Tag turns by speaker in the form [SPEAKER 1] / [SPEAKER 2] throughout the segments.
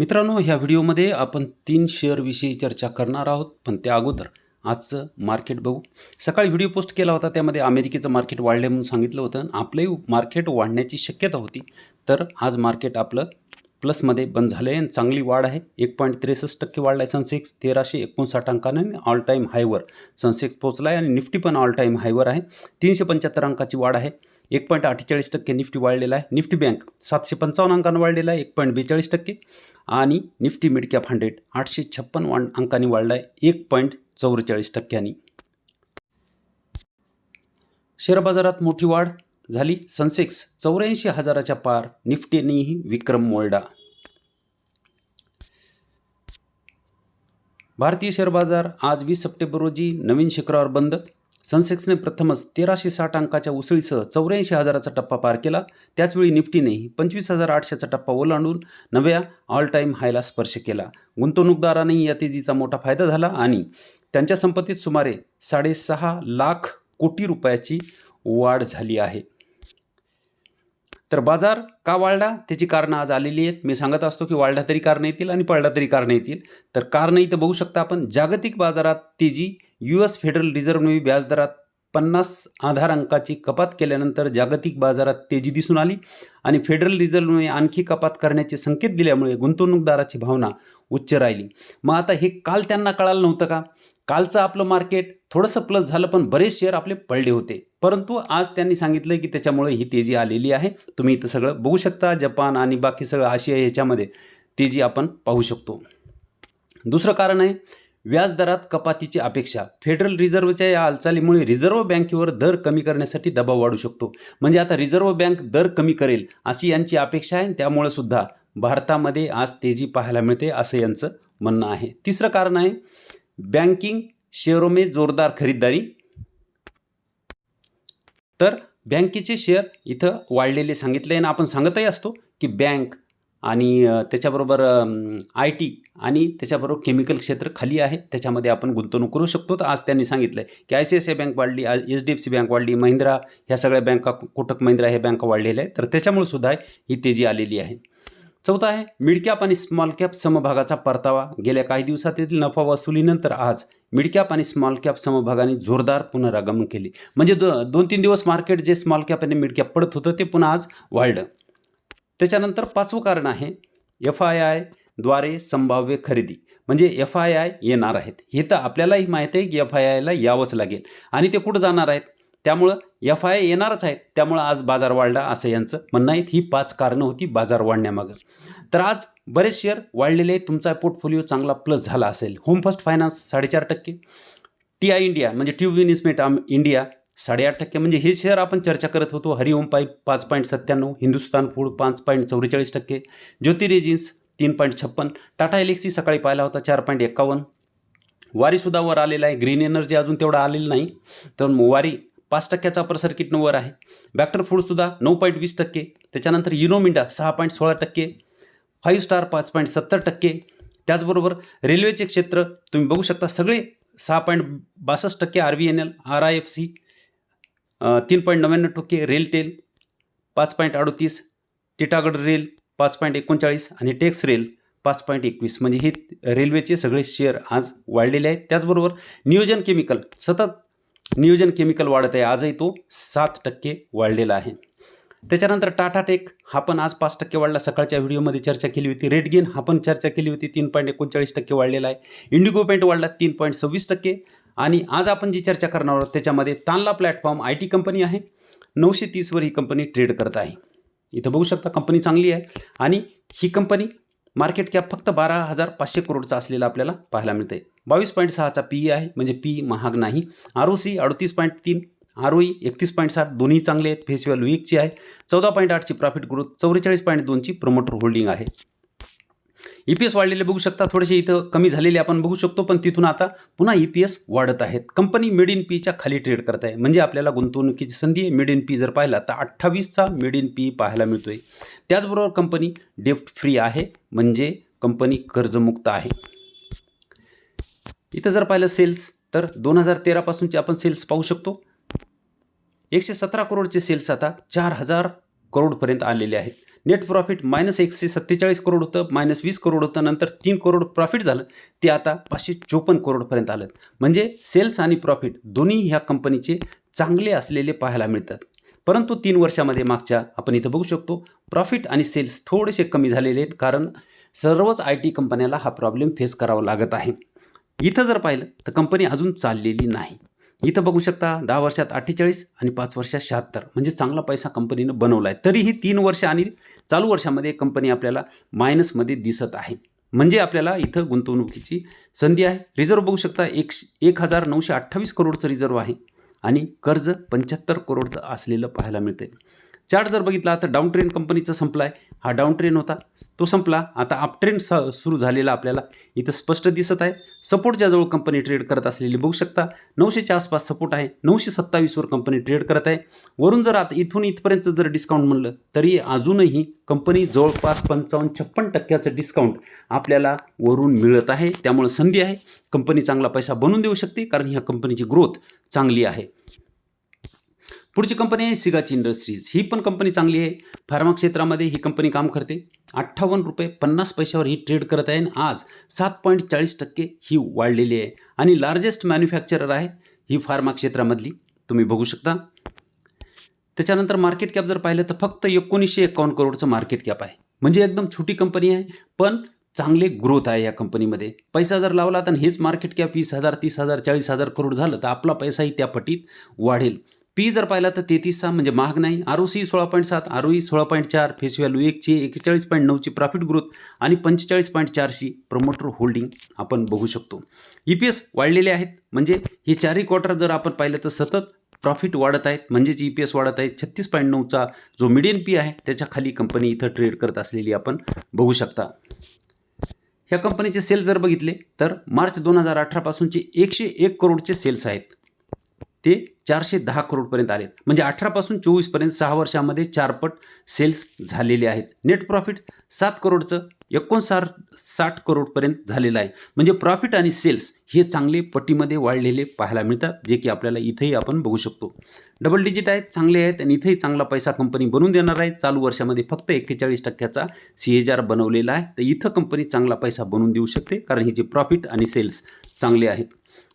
[SPEAKER 1] मित्रांनो ह्या व्हिडिओमध्ये आपण तीन शेअरविषयी चर्चा करणार आहोत पण त्या अगोदर आजचं मार्केट बघू. सकाळी व्हिडिओ पोस्ट केला होता त्यामध्ये अमेरिकेचं मार्केट वाढले म्हणून सांगितलं होतं आपलंही मार्केट वाढण्याची शक्यता होती. तर आज मार्केट आपलं प्लसमध्ये बंद झालं आहे आणि चांगली वाढ आहे. एक पॉईंट त्रेसष्ट टक्के वाढला आहे सनसेक्स तेराशे एकोणसाठ अंकाने ऑल टाईम हायवर सनसेक्स पोचला आहे आणि निफ्टी पण ऑल टाईम हायवर आहे. तीनशे पंच्याहत्तर अंकाची वाढ आहे. एक पॉईंट अठ्ठेचाळीस टक्के निफ्टी वाढलेला आहे. निफ्टी बँक सातशे पंचावन्न अंकानं वाढलेला आहे. एक पॉईंट बेचाळीस टक्के आणि निफ्टी मिडकॅप हंड्रेड आठशे छप्पन वाढ अंकांनी वाढला आहे. एक पॉईंट चौवेचाळीस टक्क्यांनी शेअर बाजारात मोठी वाढ झाली. सनसेक्स चौऱ्याऐंशी हजाराच्या पार निफ्टीनेही विक्रम मोडला भारतीय शेअर बाजार आज वीस सप्टेंबर रोजी नवीन शिखरावर बंद. सेन्सेक्सने प्रथमच तेराशे साठ अंकाच्या उसळीसह चौऱ्याऐंशी हजाराचा टप्पा पार केला. त्याचवेळी निफ्टीनेही पंचवीस हजार आठशेचा टप्पा ओलांडून नव्या ऑल टाईम हायला स्पर्श केला. गुंतवणूकदारांनाही या तेजीचा मोठा फायदा झाला आणि त्यांच्या संपत्तीत सुमारे साडेसहा लाख कोटी रुपयाची वाढ झाली आहे. तर बाजार का वाढला? त्याची कारणं आज आलेली आहेत. मी सांगत असतो की वाढला तरी कारणं येतील आणि पडला तरी कारणं येतील. तर कारणं इथं बघू शकता आपण. जागतिक बाजारात तेजी यू एस फेडरल रिझर्व्हने व्याजदरात पन्नास आधार अंकाची कपात केल्यानंतर जागतिक बाजारात तेजी दिसून आली आणि फेडरल रिझर्व्हने आणखी कपात करण्याचे संकेत दिल्यामुळे गुंतवणूकदाराची भावना उच्च राहिली. मग आता हे काल त्यांना कळालं नव्हतं का? कालचं आपलं मार्केट थोडंसं प्लस झालं पण बरेच शेअर आपले पडले होते. परंतु आज त्यांनी सांगितलं की त्याच्यामुळे ही तेजी आलेली आहे. तुम्ही इथं सगळं बघू शकता. जपान आणि बाकी सगळं आशिया ह्याच्यामध्ये तेजी आपण पाहू शकतो. दुसरं कारण आहे व्याजदरात कपातीची अपेक्षा. फेडरल रिझर्व्हच्या या हालचालीमुळे रिझर्व्ह बँकेवर दर कमी करण्यासाठी दबाव वाढू शकतो. म्हणजे आता रिझर्व्ह बँक दर कमी करेल अशी यांची अपेक्षा आहे. त्यामुळं सुद्धा भारतामध्ये आज तेजी पाहायला मिळते असं यांचं म्हणणं आहे. तिसरं कारण आहे बँकिंग शेअरो में जोरदार खरीददारी. तर बँकेचे शेअर इथं वाढलेले सांगितले आणि आपण सांगतही असतो की बँक आणि त्याच्याबरोबर आय टी आणि त्याच्याबरोबर केमिकल क्षेत्र खाली आहे. त्याच्यामध्ये आपण गुंतवणूक करू शकतो. तर आज त्यांनी सांगितलं आहे की I C I C I bank वाढली H D F C bank वाढली महिंद्रा ह्या सगळ्या बँका कोटक महिंद्रा ह्या बँका वाढलेल्या आहेत. तर त्याच्यामुळे सुद्धा ही तेजी आलेली आहे. चौथा आहे मिडकॅप आणि स्मॉल कॅप समभागाचा परतावा. गेल्या काही दिवसातील नफा वसुलीनंतर आज मिडकॅप आणि स्मॉल कॅप समभागाने जोरदार पुनरागमन केले. म्हणजे दो दोन तीन दिवस मार्केट जे स्मॉल कॅप आणि मिडकॅप पडत होतं ते पुन्हा आज वाढलं. त्याच्यानंतर पाचवं कारण आहे एफ आय आयद्वारे संभाव्य खरेदी. म्हणजे एफ आय आय येणार आहेत. हे तर आपल्यालाही माहीत आहे की एफ आय आयला यावंच लागेल. आणि ते कुठं जाणार आहेत? त्यामुळं एफ आय आय येणारच आहेत. त्यामुळं आज बाजार वाढला असं यांचं म्हणणं आहेत ही पाच कारणं होती बाजार वाढण्यामागं. तर आज बरेच शेअर वाढलेले आहेत. तुमचा पोर्टफोलिओ चांगला प्लस झाला असेल. होम फर्स्ट फायनान्स साडेचार टक्के. टी आय इंडिया म्हणजे ट्यूब इन्व्हेस्टमेंट आम इंडिया साडेआठ टक्के म्हणजे हे शेअर आपण चर्चा करत होतो. हरिओम पाईप पाच पॉईंट सत्त्याण्णव हिंदुस्तान फूड पाच पॉईंट चौवेचाळीस टक्के ज्योती रेजिन्स तीन पॉईंट छप्पन टाटा एलेक्सी सकाळी पाहिला होता चार पॉईंट एक्कावन्न वारीसुद्धा वर आलेला आहे. ग्रीन एनर्जी अजून तेवढा आलेलं नाही. तर वारी पाच टक्क्याचा अपर सर्किटनं वर आहे. बॅक्टर फूडसुद्धा नऊ पॉईंट वीस टक्के. त्याच्यानंतर युनोमिंडा सहा पॉईंट सोळा टक्के. फाईव्ह स्टार पाच पॉईंट सत्तर टक्के. त्याचबरोबर रेल्वेचे क्षेत्र तुम्ही बघू शकता. सगळे सहा पॉईंट बासष्ट टक्के R V N L R I F C तीन पॉईंट नव्याण्णव टक्के रेलटेल पाच पॉईंट अडतीस टिटागड रेल पाच पॉईंट एकोणचाळीस आणि टेक्स रेल पाच पॉईंट एकवीस. म्हणजे हे रेल्वेचे सगळे शेअर आज वाढलेले आहेत. त्याचबरोबर नियोजन केमिकल सतत नियोजन केमिकल वाढत आहे. आजही तो सात टक्के वाढलेला आहे. त्याच्यानंतर टाटा टेक हा पण आज पाच टक्के वाढला. सकाळच्या व्हिडिओमध्ये चर्चा केली होती. रेडगेन हा पण चर्चा केली होती. तीन पॉईंट एकोणचाळीस टक्के वाढलेला आहे. इंडिगो पेंट वाढला तीन पॉईंट सव्वीस टक्के. आणि आज आपण जी चर्चा करणार आहोत त्याच्यामध्ये Tanla platform I T company आहे. नऊशे तीसवर ही कंपनी ट्रेड करत आहे. इथं बघू शकता कंपनी चांगली आहे. आणि ही कंपनी मार्केट कॅप फक्त बारा हजार पाचशे करोडचा असलेला आपल्याला पाहायला मिळते बावीस पॉईंट सहाचा पी आहे म्हणजे पी महाग नाही. आर ओ सी अडतीस पॉईंट तीन आर ओ ई एकतीस पॉईंट सात दोन्ही चांगले आहेत. फेस व्हॅल्यू एकची आहे. चौदा पॉईंट आठची प्रॉफिट ग्रोथ चौवेचाळीस पॉईंट दोनची प्रोमोटर होल्डिंग आहे. ई पी एस वाढलेले बघू शकता थोडेसे इथं कमी झालेले आपण बघू शकतो पण तिथून आता पुन्हा ई पी एस वाढत आहेत. कंपनी मेड इन पीच्या खाली ट्रेड करत आहे. म्हणजे आपल्याला गुंतवणुकीची संधी आहे. मेड इन पी जर पाहिला तर अठ्ठावीसचा मेड इन पी पाहायला मिळतोय. त्याचबरोबर कंपनी डेप्ट फ्री आहे. म्हणजे कंपनी कर्जमुक्त आहे. इथं जर पाहिलं सेल्स तर दोन हजार तेरापासूनचे आपण सेल्स पाहू शकतो. एकशे सतरा करोडचे सेल्स आता चार हजार करोडपर्यंत आलेले आहेत. नेट प्रॉफिट मायनस एकशे सत्तेचाळीस करोड होतं मायनस वीस करोड होतं नंतर तीन करोड प्रॉफिट झालं ते आता पाचशे चोपन्न करोडपर्यंत आलं. म्हणजे सेल्स आणि प्रॉफिट दोन्ही ह्या कंपनीचे चांगले असलेले पाहायला मिळतात. परंतु तीन वर्षामध्ये मागच्या आपण इथं बघू शकतो प्रॉफिट आणि सेल्स थोडेसे कमी झालेले आहेत कारण सर्वच आय टी कंपन्याला हा प्रॉब्लेम फेस करावा लागत आहे. इथं जर पाहिलं तर कंपनी अजून चाललेली नाही. इथं बघू शकता दहा वर्षात अठ्ठेचाळीस आणि पाच वर्षात शहात्तर. म्हणजे चांगला पैसा कंपनीनं बनवला आहे तरीही तीन वर्ष आणि चालू वर्षामध्ये कंपनी आपल्याला मायनसमध्ये दिसत आहे. म्हणजे आपल्याला इथं गुंतवणुकीची संधी आहे. रिझर्व बघू शकता एक एक हजार नऊशे अठ्ठावीस करोडचं रिझर्व आहे. आणि कर्ज पंच्याहत्तर करोडचं असलेलं पाहायला मिळते चार्ट जर बघितला तर डाऊन ट्रेन कंपनीचा संपला आहे हा डाऊन ट्रेन होता. तो संपला. आता अप ट्रेन स सुरू झालेला आपल्याला इथं स्पष्ट दिसत आहे. सपोर्टच्या जवळ कंपनी ट्रेड करत असलेली बघू शकता. नऊशेच्या आसपास सपोर्ट आहे. नऊशे सत्तावीसवर कंपनी ट्रेड करत आहे. वरून जर आता इथून इथपर्यंत जर डिस्काउंट म्हणलं तरी अजूनही कंपनी जवळपास पंचावन्न छप्पन टक्क्याचं डिस्काउंट आपल्याला वरून मिळत आहे. त्यामुळे संधी आहे. कंपनी चांगला पैसा बनवून देऊ शकते कारण ह्या कंपनीची ग्रोथ चांगली आहे. पुढची कंपनी आहे सिगाची इंडस्ट्रीज ही पण कंपनी चांगली आहे. फार्मा क्षेत्रामध्ये ही कंपनी काम करते. अठ्ठावन्न रुपये पन्नास पैशावर ही ट्रेड करत आहे आणि आज सात पॉईंट चाळीस टक्के ही वाढलेली आहे. आणि लार्जेस्ट मॅन्युफॅक्चरर आहे ही फार्मा क्षेत्रामधली. तुम्ही बघू शकता. त्याच्यानंतर मार्केट कॅप जर पाहिलं तर फक्त एकोणीसशे एकावन्न करोडचं मार्केट कॅप आहे. म्हणजे एकदम छोटी कंपनी आहे पण चांगले ग्रोथ आहे या कंपनीमध्ये पैसा जर लावला तर हेच मार्केट कॅप वीस हजार तीस हजार चाळीस हजार करोड झालं तर आपला पैसाही त्या पटीत वाढेल. पी जर पाहिला तर तेहतीसचा म्हणजे महाग नाही. आर ओ सी सोळा पॉईंट सात आर ओ ई सोळा पॉईंट चार फेस व्हॅल्यू एकची एकेचाळीस पॉईंट नऊची प्रॉफिट ग्रोथ आणि पंचेचाळीस पॉईंट चारशी प्रमोटर होल्डिंग आपण बघू शकतो. ई पी एस वाढलेले आहेत. म्हणजे हे चारही क्वार्टर जर आपण पाहिलं तर सतत प्रॉफिट वाढत आहेत. म्हणजेच ई पी एस वाढत आहेत छत्तीस पॉईंट नऊचा जो मिडियन पी आहे त्याच्याखाली कंपनी इथं ट्रेड करत असलेली आपण बघू शकता. ह्या कंपनीचे सेल्स जर बघितले तर मार्च दोन हजार अठरापासूनचे एकशे एक करोडचे सेल्स आहेत. ते चारशे दहा करोडपर्यंत आलेत. म्हणजे अठरापासून चोवीसपर्यंत सहा वर्षामध्ये चारपट सेल्स झालेले आहेत. नेट प्रॉफिट सात करोडचं एकोणसाठ साठ करोडपर्यंत झालेलं आहे. म्हणजे प्रॉफिट आणि सेल्स हे चांगले पटीमध्ये वाढलेले पाहायला मिळतात जे की आपल्याला इथेही आपण बघू शकतो. डबल डिजिट आहेत चांगले आहेत आणि इथेही चांगला पैसा कंपनी बनवून देणार आहे. चालू वर्षामध्ये फक्त एक्केचाळीस टक्क्याचा सी एच आर बनवलेला आहे. तर इथं कंपनी चांगला पैसा बनवून देऊ शकते कारण हिचे प्रॉफिट आणि सेल्स चांगले आहेत.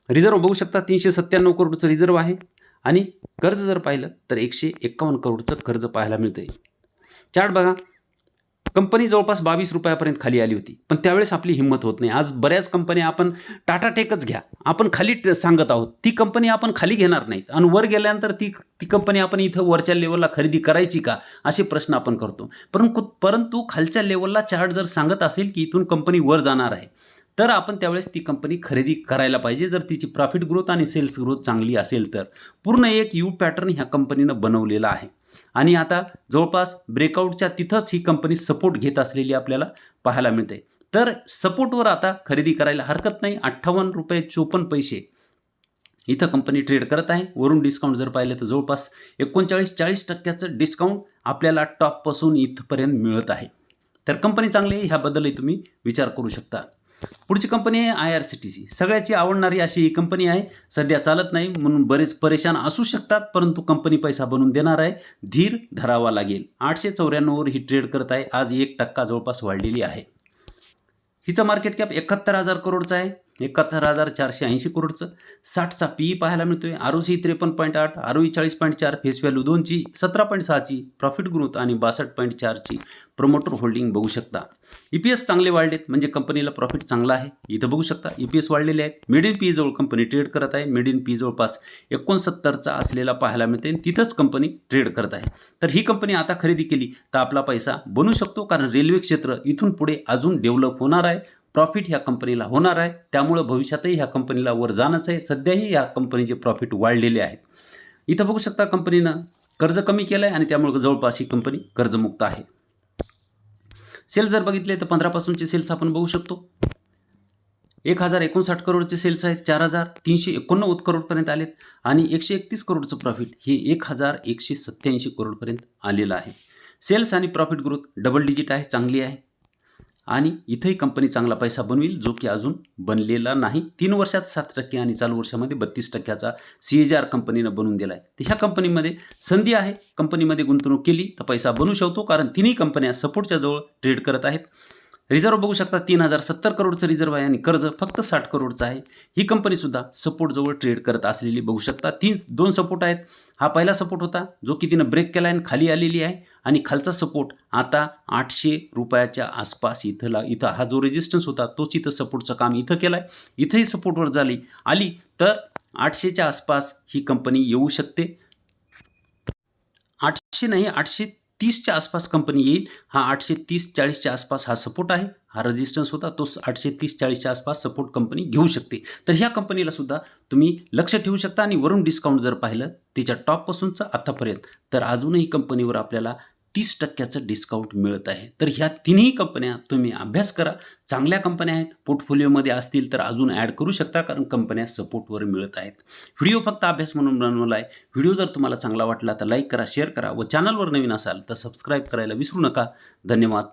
[SPEAKER 1] रिझर्व बघू शकता तीनशे सत्त्याण्णव करोडचं रिझर्व आहे. आणि कर्ज जर पाहिलं तर एकशे एक्कावन्न करोडचं कर्ज पाहायला मिळतं आहे चार्ट बघा. कंपनी जवळपास बावीस रुपयापर्यंत खाली आली होती. पण त्यावेळेस आपली हिंमत होत नाही. आज बऱ्याच कंपन्या आपण टाटा टेकच घ्या. आपण खाली ट- सांगत आहोत. ती कंपनी आपण खाली घेणार नाहीत. आणि वर गेल्यानंतर ती ती कंपनी आपण इथं वरच्या लेवलला खरेदी करायची का? असे प्रश्न आपण करतो. परंतु परंतु खालच्या लेवलला चार्ट जर सांगत असेल की इथून कंपनी वर जाणार आहे तर आपण त्यावेळेस ती कंपनी खरेदी करायला पाहिजे. जर तिची प्रॉफिट ग्रोथ आणि सेल्स ग्रोथ चांगली असेल तर. पूर्ण एक यू पॅटर्न ह्या कंपनीनं बनवलेला आहे. आणि आता जवळपास ब्रेकआउटच्या तिथंच ही कंपनी सपोर्ट घेत असलेली आपल्याला पाहायला मिळते. तर सपोर्टवर आता खरेदी करायला हरकत नाही. अठ्ठावन्न रुपये चोपन्न पैसे इथं कंपनी ट्रेड करत आहे. वरून डिस्काउंट जर पाहिलं तर जवळपास एकोणचाळीस चाळीस टक्क्याचं डिस्काउंट आपल्याला टॉपपासून इथपर्यंत मिळत आहे. तर कंपनी चांगली आहे. ह्याबद्दलही तुम्ही विचार करू शकता. पुढची कंपनी आहे I R C T C सगळ्याची आवडणारी अशी ही कंपनी आहे. सध्या चालत नाही म्हणून बरेच परेशान असू शकतात परंतु कंपनी पैसा बनवून देणार आहे. धीर धरावा लागेल. आठशे चौऱ्याण्णववर ही ट्रेड करत आहे. आज एक टक्का जवळपास वाढलेली आहे. हिचं मार्केट कॅप एकाहत्तर हजार करोडचं आहे. एकाहत्तर हजार चारशे ऐंशी करोडचं. साठचा पी ई पाहायला मिळतोय. आर ओ सी त्रेपन्न पॉईंट आठ आर ओ ई चाळीस पॉईंट चार फेस व्हॅल्यू दोनची सतरा पॉईंट सहाची प्रॉफिट ग्रोथ आणि बासष्ट पॉईंट चारची प्रमोटर होल्डिंग बघू शकता. ई पी एस चांगले वाढलेत म्हणजे कंपनीला प्रॉफिट चांगला आहे. इथं बघू शकता ई पी एस वाढलेले आहेत. मिड इन पी जवळ कंपनी ट्रेड करत आहे. मिड इन पी जवळपास एकोणसत्तरचा असलेला पाहायला मिळते आणि तिथंच कंपनी ट्रेड करत आहे. तर ही कंपनी आता खरेदी केली तर आपला पैसा बनू शकतो कारण रेल्वे क्षेत्र इथून पुढे अजून डेव्हलप होणार आहे. प्रॉफिट ह्या कंपनीला होणार आहे. त्यामुळं भविष्यातही ह्या कंपनीला वर जाणंच आहे. सध्याही ह्या कंपनीचे प्रॉफिट वाढलेले आहेत. इथं बघू शकता कंपनीनं कर्ज कमी केलं आहे आणि त्यामुळे जवळपास ही कंपनी कर्जमुक्त आहे. सेल्स जर बघितले तर पंधरापासूनचे सेल्स आपण बघू शकतो. एक हजार एकोणसाठ करोडचे सेल्स आहेत. चार हजार तीनशे एकोणनव्वद करोडपर्यंत आलेत. आणि एकशे एकतीस करोडचं प्रॉफिट हे एक हजार एकशे सत्त्याऐंशी करोडपर्यंत आलेलं आहे. सेल्स आणि प्रॉफिट ग्रोथ डबल डिजिट आहे. चांगली आहे. आणि इथंही कंपनी चांगला पैसा बनवेल जो की अजून बनलेला नाही. तीन वर्षात सात टक्के आणि चालू वर्षामध्ये बत्तीस टक्क्याचा सी एच आर कंपनीनं बनवून दिला आहे तर ह्या कंपनीमध्ये संधी आहे. कंपनीमध्ये गुंतवणूक केली तर पैसा बनू शकतो कारण तिन्ही कंपन्या सपोर्टच्या जवळ ट्रेड करत आहेत. रिझर्व्ह बघू शकता तीन हजार सत्तर करोडचं रिझर्व्ह आहे आणि कर्ज फक्त साठ करोडचं आहे. ही कंपनीसुद्धा सपोर्टजवळ ट्रेड करत असलेली बघू शकता. तीन दोन सपोर्ट आहेत. हा पहिला सपोर्ट होता जो की तिनं ब्रेक केला आहे आणि खाली आलेली आहे. आणि खालचा सपोर्ट आता आठशे रुपयाच्या आसपास इथं ला इथं हा जो रेजिस्टन्स होता तोच इथं सपोर्टचं काम इथं केलं आहे इथंही सपोर्टवर झाली आली तर आठशेच्या आसपास ही कंपनी येऊ शकते. आठशे नाही आठशे तीसच्या आसपास कंपनी येईल. हा आठशे तीस चाळीसच्या आसपास हा सपोर्ट आहे. हा रेजिस्टन्स होता. तो आठशे तीस चाळीसच्या आसपास सपोर्ट कंपनी घेऊ शकते. तर ह्या कंपनीला सुद्धा तुम्ही लक्ष ठेवू शकता आणि वरून डिस्काउंट जर पाहिलं त्याच्या टॉपपासूनचं आत्तापर्यंत तर अजूनही कंपनीवर आपल्याला तीस टक्क्याचं डिस्काउंट मिळत आहे. तर ह्या तिन्ही कंपन्या तुम्ही अभ्यास करा. चांगल्या कंपन्या आहेत. पोर्टफोलिओमध्ये असतील तर अजून ॲड करू शकता कारण कंपन्या सपोर्टवर मिळत आहेत. व्हिडिओ फक्त अभ्यास म्हणून बनवला आहे व्हिडिओ जर तुम्हाला चांगला वाटला तर लाईक करा शेअर करा व चॅनलवर नवीन असाल तर सबस्क्राईब करायला विसरू नका. धन्यवाद.